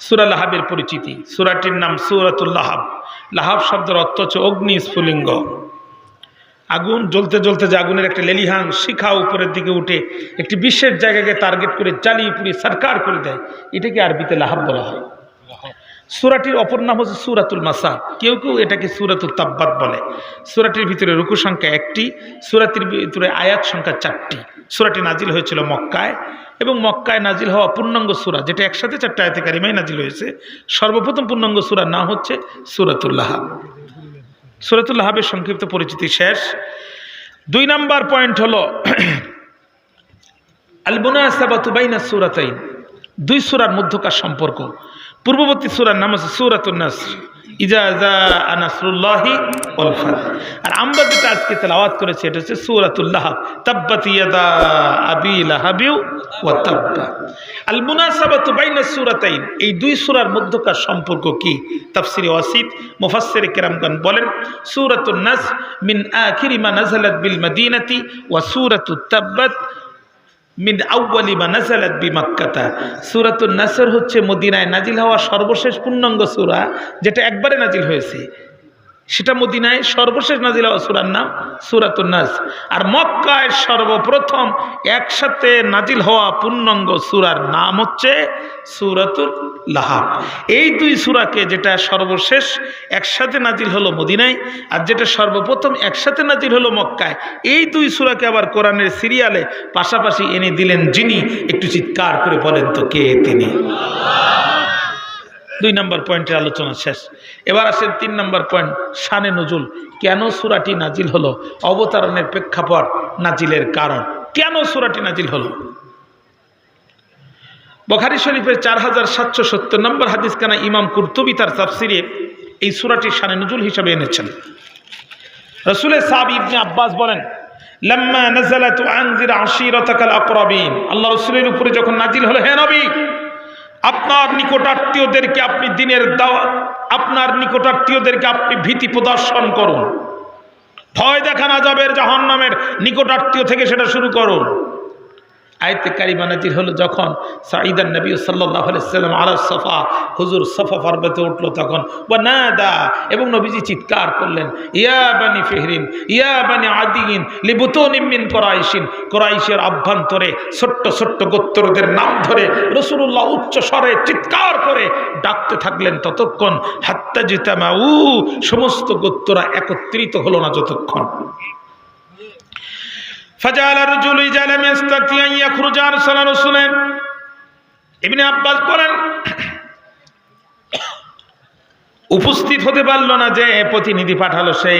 সুরা লাহাবের পরিচিতি। সুরাটির নাম সুরাতুল লাহাব। লাহাব শব্দের অর্থ হচ্ছে অগ্নি স্ফুলিঙ্গ। আগুন জ্বলতে জ্বলতে যে আগুনের একটা লেলিহান শিখা উপরের দিকে উঠে একটি বিশেষ জায়গাকে টার্গেট করে জ্বালিয়ে পুড়িয়ে সরকার করে দেয়। এটাকে আরবিতে লাহাব বলা হয়। সুরাটির অপর নাম হচ্ছে সুরাতুল মাসাদ কেউ কেউ এটাকে সুরাতুল তাব্বাত বলে। সুরাটির ভিতরে রুকু সংখ্যা একটি, সুরাটির ভিতরে আয়াত সংখ্যা চারটি। সুরাটি নাজিল হয়েছিল মক্কায়। এবং মক্কায় নাজিল হওয়া পূর্ণাঙ্গ সুরা, যেটা একসাথে চারটে আয়তে কারিমাই নাজিল হয়েছে, সর্বপ্রথম পূর্ণাঙ্গ সুরা না হচ্ছে সুরাতুল্লাহ সুরাতুল্লাহাবের সংক্ষিপ্ত পরিচিতি শেষ। দুই নাম্বার পয়েন্ট হলো আলবুনা সুরাতাইন। দুই সুরার মধ্যকার সম্পর্ক। পূর্ববর্তী সুরার নাম হচ্ছে সুরাতুল নাসর। ইজাজা আনাসরুল্লাহি ওয়াল আর আমরা যেটা আজকে তেলাওয়াত করেছি, এটা হচ্ছে সুরাতুল্লাহ তাব্বাত ইয়াদা আবি লাহাবিউ ওয়া তাব্বা। আল মুনাসাবাতু বাইনা সুরাতাইন। এই দুই সূরার মধ্যকার সম্পর্ক কি? তাফসিরে ওয়াসিদ মুফাসসিরে কেরামগণ বলেন, সূরাতুন নাস মিন আখিরি মা নাযালাত বিল মাদিনাতি ওয়া সূরাতুত তাব্বাত মিন আউ্বালি বা নাজালাত বি মাক্কাতা। সুরাতুল নাসর হচ্ছে মদিনায় নাজিল হওয়া সর্বশেষ পূর্ণাঙ্গ সুরা, যেটা একবারে নাজিল হয়েছে। সেটা মদিনায় সর্বশেষ নাজিল হওয়া সুরার নাম সুরাতুল নাস। আর মক্কায় সর্বপ্রথম একসাথে নাজিল হওয়া পূর্ণাঙ্গ সুরার নাম হচ্ছে সুরাতুল লাহাব। এই দুই সুরাকে যেটা সর্বশেষ একসাথে নাজিল হলো মদিনায় আর যেটা সর্বপ্রথম একসাথে নাজিল হলো মক্কায়, এই দুই সুরাকে আবার কোরআনের সিরিয়ালে পাশাপাশি এনে দিলেন যিনি। একটু চিৎকার করে বলেন তো কে তিনি? দুই নম্বর পয়েন্টের আলোচনা শেষ। এবার আসেন তিন নম্বর পয়েন্ট, শানে নজুল। কেন সুরাটি নাজিল হলো? অবতারণের প্রেক্ষাপট নাজিলের কারণ। কেন সুরাটি নাজিল হলো? বখারি শরীফের চার হাজার সাতশো সত্তর নম্বর হাদিস কানা ইমাম কুর্তুবি তার তাফসিরে এই সুরাটি শানে নজুল হিসাবে এনেছেন। রসুলের সাহাব ইবনে আব্বাস বলেন, লাম্মা নাজালাতু আনজির আশিরাতাকাল আকরাবিন। আল্লাহ রসুলের উপরে যখন নাজিল হলো, হে নবী আপনার নিকটাত্মীয়দেরকে আপনি দিনের দাওয়া, আপনার নিকটাত্মীয়দেরকে আপনি ভীতি প্রদর্শন করুন। ভয় দেখানো যাবে জাহান নামের নিকটাত্মীয় থেকে সেটা শুরু করুন। আয়তে কারিমা নাজির হলো যখন সাঈদান নবী সাল্লাহ সাল্লাম আলা সফা, হুজুর সফা পর্বতে উঠল তখন। বা না দা এবং নবীজি চিৎকার করলেন, ইয়া বানি ফেহরিন, ইয়া বানি আদিন লিবুতনিমিন করাইশিন। করাইশের অভ্যন্তরে ছোট্ট ছোট্ট গোত্রদের নাম ধরে রসুল্লাহ উচ্চ স্বরে চিৎকার করে ডাকতে থাকলেন ততক্ষণ। হাত্তা জিতামা উ সমস্ত গোত্ররা একত্রিত হলো না যতক্ষণ। ফাজাল রুজুল ইজালাম ইস্তাতিয়া ইয়াখরুজ আরসালা রাসূলেন ইবনে আব্বাস বলেন, উপস্থিত হতে পারল না যে প্রতিনিধি পাঠালো সে।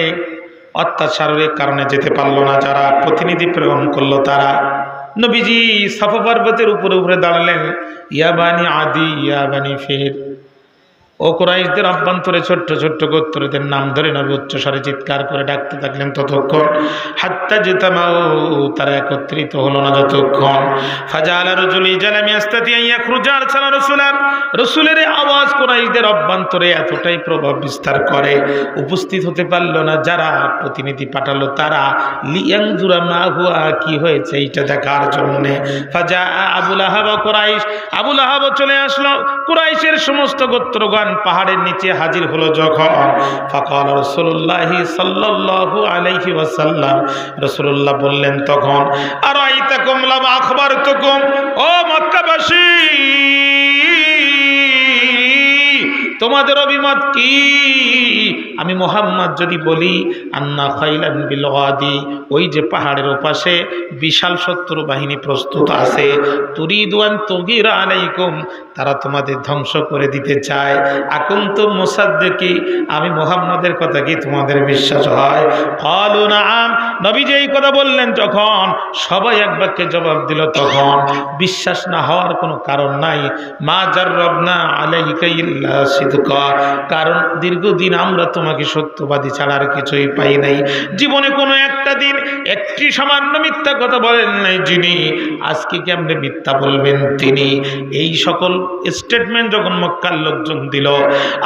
অত্যাচারের কারণে যেতে পারল না যারা প্রতিনিধি প্রেরণ করল তারা। নবীজি সাফা পর্বতের উপরে উপরে দাঁড়ালেন। ইয়াবানি আদি ইয়াবানি ফের। ও কোরাইশদের অভ্যন্তরে ছোট্ট ছোট্ট গোত্রদের নাম ধরে নবী উচ্চস্বরে চিৎকার করে ডাকতে থাকলেন ততক্ষণ। হাত্তা যেতামাও তারা একত্রিত হলো না যতক্ষণ। ফাজাল রজুলি জালামি আস্তাতি আইয়া খুরজার ছাড়া রসুলাম রসুলের আওয়াজ কোরাইশদের অভ্যন্তরে এতটাই প্রভাব বিস্তার করে। উপস্থিত হতে পারল না যারা প্রতিনিধি পাঠালো তারা। লিয়াংজুরা মা হুয়া, কি হয়েছে এইটা দেখার জন্যে? ফাজা আবুল আহাব কোরাইশ। আবুল আহাব চলে আসলো। কোরাইশের সমস্ত গোত্রগণ পাহাড়ের নিচে হাজির হলো যখন ফকাল রসুল্লাহ সাল্লু আলহি ওয়াসাল্লাম রসুল্লাহ বললেন, তখন আর আই কমলাম আখবর তুকুম ও মক্কাবাসী! তোমাদের অভিমত কি? আমি মোহাম্মদ যদি বলি, আন্না খাইলান বিলওয়াদি ওই যে পাহাড়ের ওপাশে বিশাল শত্রু বাহিনী প্রস্তুত আছে তুরিদুয়ান তগিরা আলাইকুম, তারা তোমাদের ধ্বংস করে দিতে চায়। আকুন্ত মোসাদ্দেকি, আমি মোহাম্মদের কথা কি তোমাদের বিশ্বাস হয়? ফলু নাম নবী যে এই কথা বললেন যখন, সবাই এক বাক্যে জবাব দিল তখন। বিশ্বাস না হওয়ার কোনো কারণ নাই। মা যার রবনা আলাইকা ইল্লা সিদকা কারণ দীর্ঘদিন আমরা তোমাকে সত্যবাদী ছাড়া আর কিছুই পাই নাই। জীবনে কোনো একটা দিন একটি সামান্য মিথ্যা কথা বলেন নাই যিনি। আজকে কেমনে মিথ্যা বলবেন তিনি? এই সকল স্টেটমেন্ট যখন মক্কার লোকজন দিল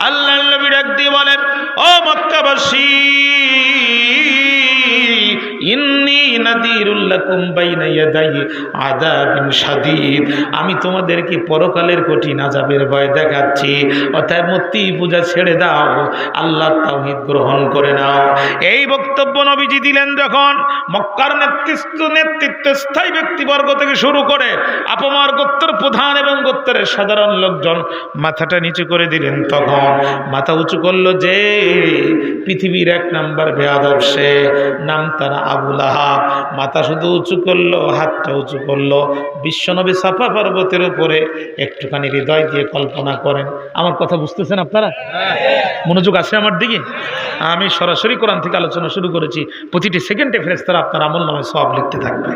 আল্লাহ নবী ডাক দিয়ে বলেন, ও মক্কাবাসী আমি তোমাদেরকে পরকালের কঠিন আযাবের ভয় দেখাচ্ছি, অতএব মূর্তি পূজা ছেড়ে দাও আল্লাহর তাওহীদ গ্রহণ করে নাও। এই বক্তব্য নবীজি দিলেন যখন মক্কার নেতৃত্ব নেতৃত্ব স্থায়ী ব্যক্তিবর্গ থেকে শুরু করে আপমার গোত্রের প্রধান এবং গোত্রের সাধারণ লোকজন মাথাটা নিচু করে দিলেন তখন। মাথা উঁচু করল যে, পৃথিবীর এক নাম্বার বেয়াদব সে, নাম তারা আবুল আহাব, মাথা শুধু উঁচু করল, হাতটা উঁচু করল। বিশ্বনবী সাফা পর্বতের উপরে একটুখানি হৃদয় দিয়ে কল্পনা করেন। আমার কথা বুঝতেছেন আপনারা? মনোযোগ আছে আমার দিকে? আমি সরাসরি কোরআন থেকে আলোচনা শুরু করেছি। প্রতিটি সেকেন্ডে ফেরেস্তারা আপনার আমল নামে সব লিখতে থাকবে।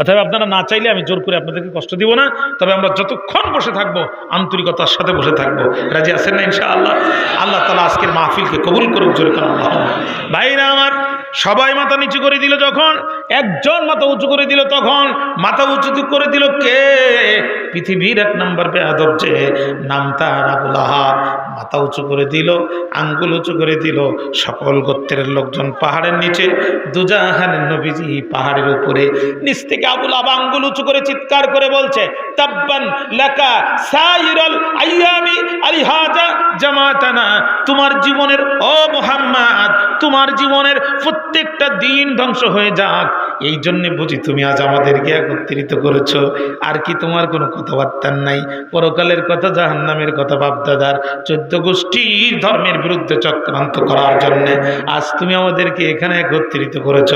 অতএব আপনারা না চাইলে আমি জোর করে আপনাদেরকে কষ্ট দিব না। তবে আমরা যতক্ষণ বসে থাকব, আন্তরিকতার সাথে বসে থাকব। রাজি আছেন না ইনশাআল্লাহ? আল্লাহ তালা আজকের মাহফিলকে কবুল করুক, জোরে কারণ ভাইরা সবাই মাথা নিচু করে দিল যখন, একজন মাথা উঁচু করে দিল তখন, মাথা উঁচু করে দিল কে? পৃথিবীর এক নম্বর বেয়াদব যে, নাম তার আবুল আহাব। মাথা উঁচু করে দিল, আঙ্গুল উঁচু করে দিল, সকল গোত্রের লোকজন পাহাড়ের নিচে দুজাহানের নবীজি পাহাড়ের উপরে, নিচ থেকে আবুল আহাব আঙ্গুল উঁচু করে চিৎকার করে বলছে, তাব্বান লাকা সাইরাল আইয়ামি আলিহাজা জামাতানা, তোমার জীবনের, ও মোহাম্মদ, তোমার জীবনের প্রত্যেকটা দিন ধ্বংস হয়ে যাক। এই জন্যে বুঝি তুমি আজ আমাদেরকে একত্রিত করেছ। আর কি তোমার কোনো কথাবার্তার নাই? পরকালের কথা, জাহান্নামের কথা বাপদাদার চোদ্দ গোষ্ঠীর ধর্মের বিরুদ্ধে চক্রান্ত করার জন্যে আজ তুমি আমাদেরকে এখানে একত্রিত করেছ।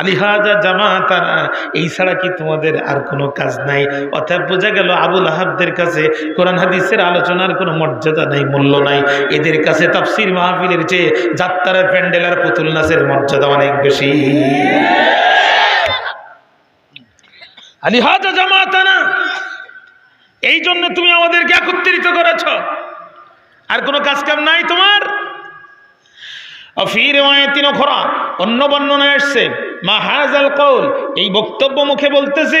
আলিহাজা জামাতানা, এই ছাড়া কি তোমাদের আর কোনো কাজ নাই? অর্থাৎ বোঝা গেল আবুল আহাবদের কাছে কোরআন হাদিসের আলোচনার কোনো মর্যাদা নাই, মূল্য নাই। এদের কাছে তাফসির মাহফিলের চেয়ে যাত্রার প্যান্ডেল আর পুতুল নাচের মর্যাদা অনেক বেশি। আলিহাজা জামাতানা। এই জন্য তুমি আমাদেরকে একত্রিত করেছ। আর কোনো কাজ কাম নাই তোমার? অন্য বর্ণনা এসছে মা হাজাল কৌল এই বক্তব্য মুখে বলতেছে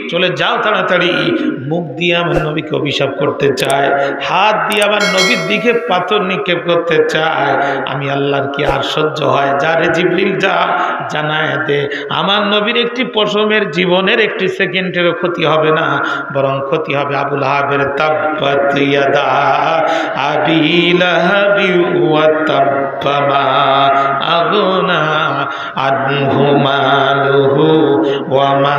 চলে যাও তাড়াতাড়ি। মুখ দিয়ে আমার নবীকে অভিশাপ করতে চায়, হাত দিয়ে আমার নবীর দিকে পাথর নিক্ষেপ করতে চায়। আমি আল্লাহর কি আর সহ্য হয়? যা রে জিবলিল যা জানায় দে। আমার নবীর একটি পশমের জীবনের একটি সেকেন্ডেরও ক্ষতি হবে না, বরং ক্ষতি হবে আবুল হাবের তাব্বাত ইয়াদা। আবি লাহাবি ওয়া তাব্বামা আগনা আনহু মালুহু ওয়া মা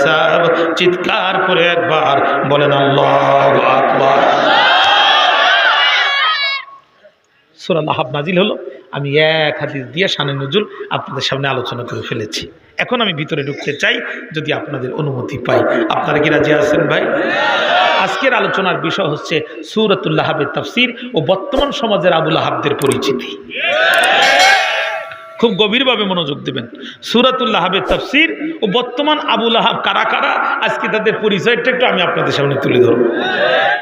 কাসাব চিৎকার করে একবার বলেন, আল্লাহু আকবার। সূরা লাহাব নাজিল হলো। আমি এক হাদিস দিয়ে শানে নজুল আপনাদের সামনে আলোচনা করে ফেলেছি। এখন আমি ভিতরে ঢুকতে চাই, যদি আপনাদের অনুমতি পাই। আপনারা কি রাজি আছেন ভাই? আজকের আলোচনার বিষয় হচ্ছে সুরতুল্লাহাবের তাফসির ও বর্তমান সমাজের আবুল আহাবদের পরিচিতি। খুব গভীরভাবে মনোযোগ দেবেন। সুরাতুল্লাহ তাফসির ও বর্তমান আবুল আহাব কারা কারা, আজকে তাদের পরিচয়টা একটু আমি আপনাদের সামনে তুলে ধরব।